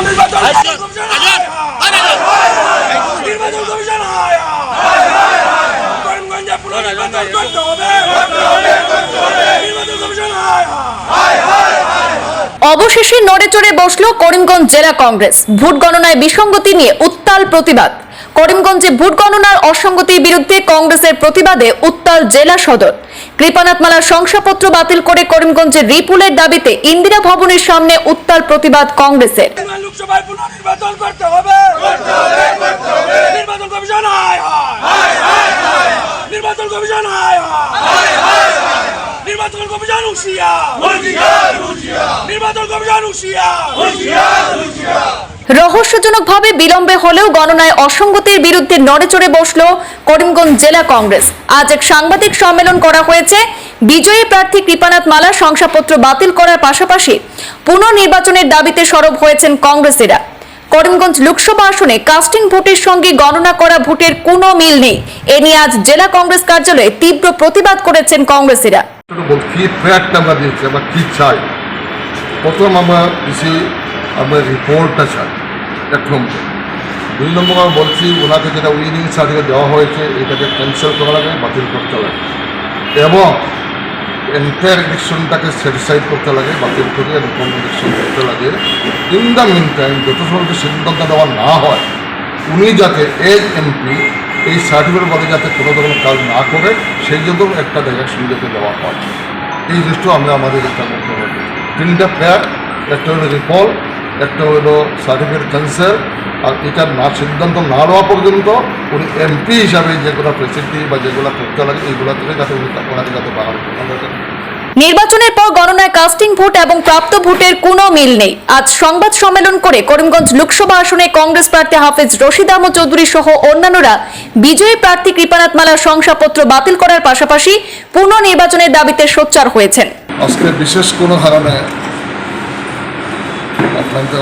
নির্বাচন কমিশন! নির্বাচন কমিশন! করিমগঞ্জে পুনর্নির্বাচন করতে হবে নির্বাচন কমিশন! অবশেষে নড়ে চড়ে বসল করিমগঞ্জ জেলা কংগ্রেস। ভোট গণনায় বিসঙ্গতি নিয়ে উত্তাল প্রতিবাদ। করিমগঞ্জে ভোট গণনার অসঙ্গতির বিরুদ্ধে কংগ্রেসের প্রতিবাদে উত্তাল জেলা সদর। কৃপানাথ মালার শংসাপত্র বাতিল করে করিমগঞ্জের রিপুলের দাবিতে ইন্দিরা ভবনের সামনে উত্তাল প্রতিবাদ কংগ্রেসের। লোকসভায় পুনর্নির্বাচন করতে হবে। নির্বাচন কমিশন হায় হায় নির্বাচন কমিশন হায় হায় নির্বাচন কমিশন হুশিয়া নির্বাচন কমিশন রহস্যজনকভাবে বিলম্বে হলেও গণনায় অসঙ্গতির বিরুদ্ধে নড়েচড়ে বসল করিমগঞ্জ জেলা কংগ্রেস। আজ এক সাংবাদিক সম্মেলন করা হয়েছে। বিজয়ী প্রার্থী কৃপানাথ মালা শংসাপত্র বাতিল করার পাশাপাশি পুনর্নির্বাচনের দাবিতে সরব হয়েছেন কংগ্রেসেরা। করিমগঞ্জ লোকসভা আসনে কাস্টিং ভোটের সঙ্গে গণনা করা ভোটের কোনো মিল নেই। এ নিয়ে আজ জেলা কংগ্রেস কার্যালয়ে তীব্র প্রতিবাদ করেছেন কংগ্রেসীরা। একটু বল কি আমরা দিয়েছি আমরা কী চাই? প্রথম আমরা দিছি আমরা রিপোর্টটা চাই এক নম্বর দুই নম্বর আমরা বলছি, ওনাকে যেটা উইনিং সার্টিফিকেট দেওয়া হয়েছে, এটাকে ক্যান্সেল করা লাগে, বাতিল করতে লাগে। এবং এন্টায়ার ইলেকশনটাকে স্যাটিসফাইড করতে লাগে, বাতিল করে নতুন ইলেকশন করতে লাগে। ইন দ্য মিন টাইম যত সময় সিদ্ধান্ত দেওয়া না হয়, উনি যাতে এজ এমপি এই সার্টিফিকেট বলে যাতে কোনো ধরনের কাজ না করে, সেই জন্য একটা ডাইরেকশন যাতে দেওয়া হয়। এই জিনিসটা আমি আমাদের করতে হবে তিনটা ফ্ল্যাট একটা হলো রিপল একটা হলো সার্টিফিকেট ক্যান্সেল আর এটা না সিদ্ধান্ত না নেওয়া পর্যন্ত উনি এমপি হিসাবে যেগুলো ফেসিলিটি বা যেগুলো করতে লাগে, এইগুলো থেকে যাতে উনি ওনাকে যাতে বাড়ানো নির্বাচনের পর গণনায় কাস্টিং ভোট এবং প্রাপ্ত ভোটের কোনো মিল নেই। আজ সংবাদ সম্মেলন করে করিমগঞ্জ লোকসভা আসনে কংগ্রেস প্রার্থী হাফেজ রশিদ আহমদ চৌধুরী সহ অন্যান্যরা বিজয়ী প্রার্থী কৃপানাথ মালার শংসাপত্র বাতিল করার পাশাপাশি পুনর্নির্বাচনের দাবিতে সোচ্চার হয়েছেন। আজকে বিশেষ কোনো কারণে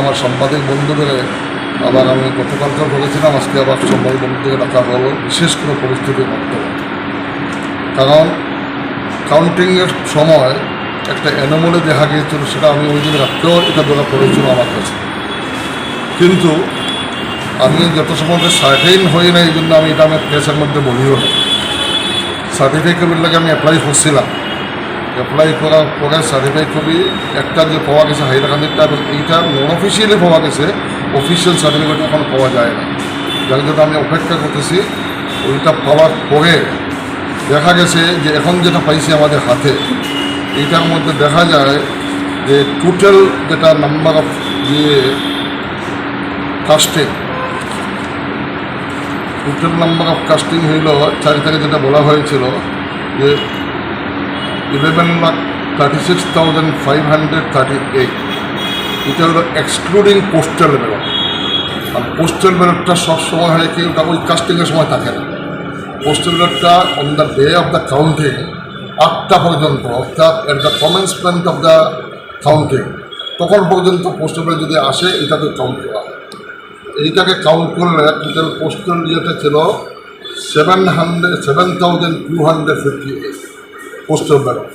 আমার সাংবাদিক বন্ধুদের আবার আমি গতকালকার বলেছিলাম, আজকে আবার সাংবাদিক বন্ধুদের ডাকা হলো বিশেষ কোনো পরিস্থিতির মাধ্যমে কারণ কাউন্টিংয়ের সময় একটা অ্যানোমলে দেখা গিয়েছিল, সেটা আমি ওই দিন রাত্রেও এটা ধরা পড়েছিল আমার কাছে। কিন্তু আমি যত সময় সার্টেইন হই না, এই জন্য আমি এটা আমার প্রেসের মধ্যে বলিও না। সার্টিফিকেটের লাগে আমি অ্যাপ্লাই করছিলাম। অ্যাপ্লাই করার পরে সার্টিফাই কপি একটা যে পাওয়া গেছে হাইলাকান্দিরটা এবং এইটা নন অফিসিয়ালি পাওয়া গেছে অফিসিয়াল সার্টিফিকেট এখন পাওয়া যায় না। যার জন্য আমি অপেক্ষা করতেছি, ওইটা পাওয়ার পরে দেখা গেছে যে এখন যেটা পাইছি আমাদের হাতে, এইটার মধ্যে দেখা যায় যে টোটাল যেটা নাম্বার অফ ইয়ে casting total number of casting হইল চারি থেকে যেটা বলা হয়েছিল যে eleven lakh thirty six thousand five hundred thirty eight এটা হলো এক্সক্লুডিং পোস্টাল ব্যালট আর পোস্টাল ব্যালটটা সবসময় হয় কি, ওটা ওই কাস্টিংয়ের সময় থাকে না। Postal ব্যালটটা on the day of the counting আটটা পর্যন্ত, অর্থাৎ at the commencement of the counting তখন পর্যন্ত পোস্টাল ব্যালট যদি আসে, এটাকে কাউন্ট করা এইটাকে কাউন্ট করলে টোটাল পোস্টাল ইয়েটা ছিল seven hundred seven thousand two hundred fifty eight postal ballot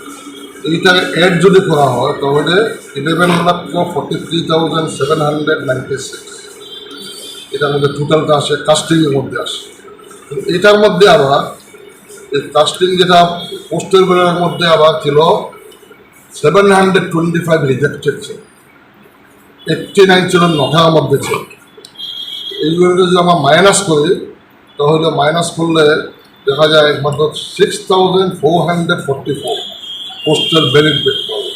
এইটাকে অ্যাড যদি করা হয়, তাহলে ইলেভেন লক্ষ forty three thousand seven hundred ninety six এটার মধ্যে টোটালটা আসে কাস্টিংয়ের মধ্যে আসে। এটার মধ্যে আবার কাস্টিং যেটা পোস্টাল ব্যালটের মধ্যে আবার ছিল seven hundred twenty five rejected ছিল। এইটটি নাইন ছিল নটার মধ্যে ছিল। এইগুলোকে যদি আমরা মাইনাস করি, তাহলে মাইনাস করলে দেখা যায় মাত্র six thousand four hundred forty four postal ballot পাওয়া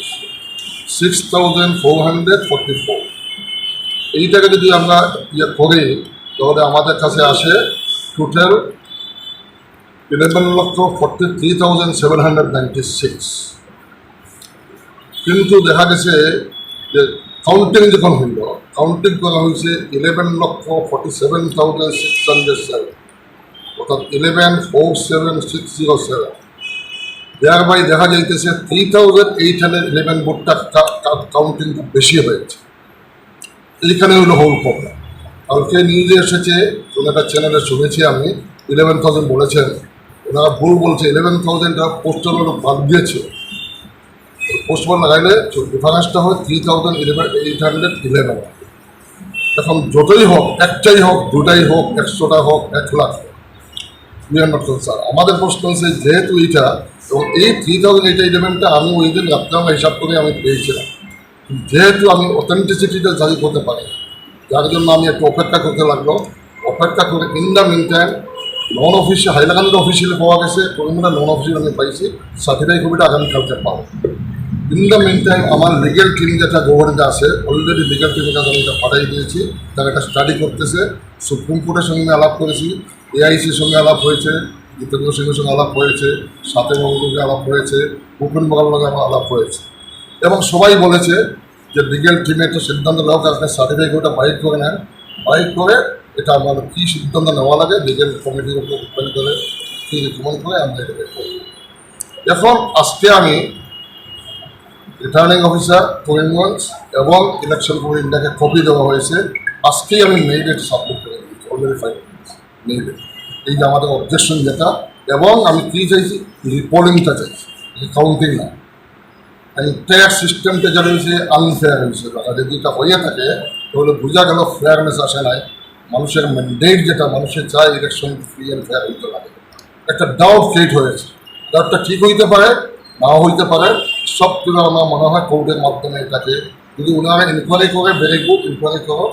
six thousand four hundred forty four এইটাকে যদি আমরা ইয়ে করি, তাহলে আমাদের কাছে আসে টোটাল ইলেভেন লক্ষ forty three thousand seven hundred ninety six কিন্তু দেখা গেছে যে কাউন্টিং যখন হইল কাউন্টিং করা হয়েছে ইলেভেন লক্ষ forty seven thousand six hundred seven অর্থাৎ eleven four seven six zero seven thereby দেখা যাইতেছে three thousand eight hundred eleven ভোটটা কাউন্টিং বেশি হয়েছে। এইখানে হলো হোল প্রবলেম কালকে নিউজে এসেছে, কোনো একটা চ্যানেলে শুনেছি আমি ইলেভেন থাউজেন্ড বলেছেন। ওনারা ভুল বলছে ইলেভেন থাউজেন্ডটা পোস্টাল বাদ দিয়েছে। পোস্টমান লাগাইলে ডিফারেন্সটা হয় three thousand eleven eight hundred eleven এখন যতই হোক, একটাই হোক, দুটাই হোক, একশোটা হোক, এক লাখ। আর নট কনসার্ন আমাদের প্রশ্ন হচ্ছে, যেহেতু এইটা, এবং এই থ্রি থাউজেন্ড এইট ইলেভেনটা আমি ওই দিন রাত্রে হিসাব করে আমি পেয়েছিলাম। যেহেতু আমি অথেন্টিসিটিটা জারি করতে পারি যার জন্য আমি একটু অপেক্ষা করতে লাগল। অপেক্ষা করে ইন দ্য মিন টাইম নন অফিসে হাইলাকান্দির অফিসিয়ালি পাওয়া গেছে। করিমুরা নন অফিসিয়াল আমি পাইছি। সাথীরাই কবিটা আগামীকালকে পাবো। ইন দ্য মিন টাইম আমার লিগেল টিম যেটা গভর্নমেন্টে আছে অলরেডি লিগেল টিমের কাছে আমি এটা পাঠাই দিয়েছি। তারা একটা স্টাডি করতেছে। সুপ্রিম কোর্টের সঙ্গে আলাপ করেছি। এআইসির সঙ্গে আলাপ হয়েছে। জিতেন্দ্র সিংহের সঙ্গে আলাপ হয়েছে। সাথে বাবুর আলাপ হয়েছে। সঙ্গে আমার আলাপ হয়েছে। এবং সবাই বলেছে যে লিগেল টিমে একটা সিদ্ধান্ত নেওয়া আপনি সার্টিফিকেট ওটা বাইক করে নেন। বাইক করে এটা আমার কী সিদ্ধান্ত নেওয়া লাগে লিগেল কমিটির উপর ডিপেন্ড করে, কী রিকমেন্ড করে আমরা করব। এখন আজকে আমি রিটার্নিং অফিসার করিমগঞ্জ এবং ইলেকশন কমিশনটাকে কপি দেওয়া হয়েছে। আজকেই আমি মেইলে সাবমিট করে দিয়েছি অলরেডি ফাইভ মেইলে এই যে আমাদের অবজেকশন যেটা এবং আমি কী চাইছি? রিপোর্টিংটা চাইছি রিকাউন্টিং না। এন্টায়ার সিস্টেমটা যেটা হয়েছে আনফেয়ার হয়েছে বা যদি এটা হয়ে থাকে, তাহলে বোঝা গেল ফেয়ারনেস আসে নাই। মানুষের ম্যান্ডেট যেটা, মানুষের চায় ইলেকশন ফ্রি অ্যান্ড ফেয়ার হইতে লাগে একটা ডাউট ক্রিয়েট হয়েছে। ডাউটটা ঠিক হইতে পারে, নাও হইতে পারে। সব কিছু আমার মনে হয় কোর্টের মাধ্যমে এটাকে, যদি ওনারা ইনকোয়ারি করে ভেরি গুড ইনকোয়ারি করো।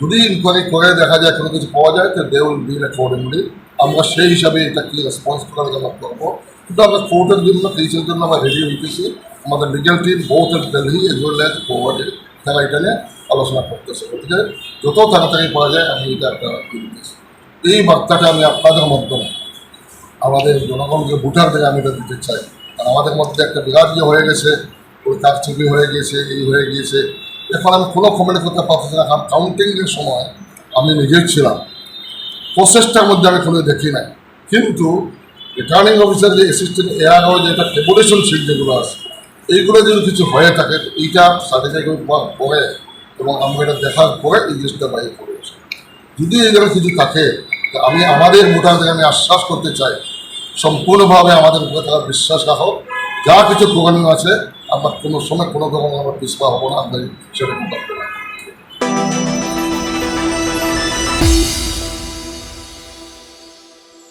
যদি ইনকোয়ারি করে, দেখা যায় কোনো কিছু পাওয়া যায়, তো দে উইল বিল অ্যাকর্ডিংলি আমরা সেই হিসাবে এটা কি রেসপন্স করার জন্য করব? কিন্তু আমরা কোর্টের জন্য কেসের জন্য আমরা রেডি হইতেছি আমাদের legal team both Delhi as well as ফরওয়ার্ডে তারা এটা নিয়ে আলোচনা করতেছে। গতিকে যত তাড়াতাড়ি পাওয়া যায়, আমি এটা একটা দিতেছি এই বার্তাটা আমি আপনাদের মাধ্যমে, আমাদের জনগণকে ভোটারদের আমি এটা দিতে চাই। কারণ আমাদের মধ্যে একটা বিরাট যে হয়ে গেছে, ওই কারচুপি হয়ে গিয়েছে, এই হয়ে গিয়েছে। এখন আমি কোনো কমেন্ট করতে পারতেছি না, কারণ কাউন্টিংয়ের সময় আমি নিজেই ছিলাম। প্রসেসটার মধ্যে আমি কোনো দেখি নাই। কিন্তু রিটার্নিং অফিসার যে অ্যাসিস্ট্যান্ট হয় যেটা ডেপুটেশন সিট যেগুলো আছে, এইগুলো যদি কিছু হয়ে থাকে, এইটা সার্টিফিকেট পরে এবং আমরা এটা দেখার পরে এই জিনিসটা বাইরে করেছি যদি এই জায়গায় কিছু থাকে আমি আমাদের ভোটারদের আমি আশ্বাস করতে চাই, সম্পূর্ণভাবে আমাদের উপরে তারা বিশ্বাস রাখো। যা কিছু প্রোগ্রামিং আছে, আমরা কোনো সময় কোনো রকম আমরা পিছপা হব না, আমরা সেটা